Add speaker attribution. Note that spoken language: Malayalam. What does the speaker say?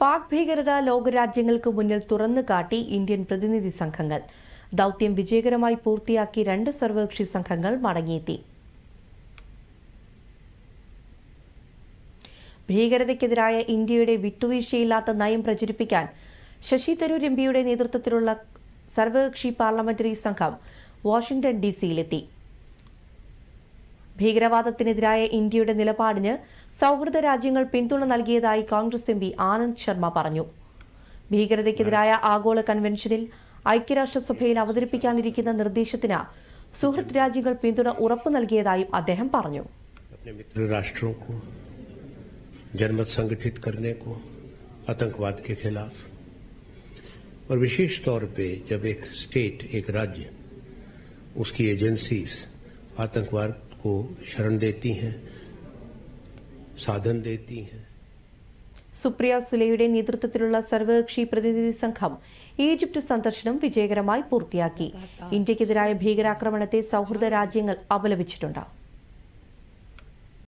Speaker 1: പാക് ഭീകരത ലോകരാജ്യങ്ങൾക്ക് മുന്നിൽ തുറന്നു കാട്ടി ഇന്ത്യൻ പ്രതിനിധി സംഘങ്ങൾ. ദൗത്യം വിജയകരമായി പൂർത്തിയാക്കി രണ്ട് സർവകക്ഷി സംഘങ്ങൾ മടങ്ങിയെത്തി. ഭീകരതയ്ക്കെതിരായ ഇന്ത്യയുടെ വിട്ടുവീഴ്ചയില്ലാത്ത നയം പ്രചരിപ്പിക്കാൻ ശശി തരൂർ എം പിയുടെ നേതൃത്വത്തിലുള്ള സർവകക്ഷി പാർലമെന്ററി സംഘം വാഷിംഗ്ടൺ ഡി സിയിലെത്തി. ഭീകരവാദത്തിനെതിരായ ഇന്ത്യയുടെ നിലപാടിന് സൗഹൃദ രാജ്യങ്ങൾ പിന്തുണ നൽകിയതായി കോൺഗ്രസ് എം പി ആനന്ദ് ശർമ്മ പറഞ്ഞു ഭീകരതയ്ക്കെതിരായ ആഗോള കൺവെൻഷനിൽ ഐക്യരാഷ്ട്രസഭയിൽ അവതരിപ്പിക്കാനിരിക്കുന്ന നിർദ്ദേശത്തിന് സുഹൃത്ത് രാജ്യങ്ങൾ പിന്തുണ ഉറപ്പു നൽകിയതായും അദ്ദേഹം പറഞ്ഞു
Speaker 2: अपने मित्र राष्ट्रों को जनमत संगठित करने को आतंकवाद के खिलाफ और विशेष तौर पे जब एक स्टेट एक राज्य उसकी एजेंसीज आतंकवाद को शरण देती हैं साधन देती हैं
Speaker 1: സുപ്രിയ സുലയുടെ നേതൃത്വത്തിലുള്ള സർവകക്ഷി പ്രതിനിധി സംഘം ഈജിപ്ത് സന്ദർശനം വിജയകരമായി പൂർത്തിയാക്കി ഇന്ത്യക്കെതിരായ ഭീകരാക്രമണത്തെ സൗഹൃദ രാജ്യങ്ങൾ അപലപിച്ചിട്ടുണ്ട്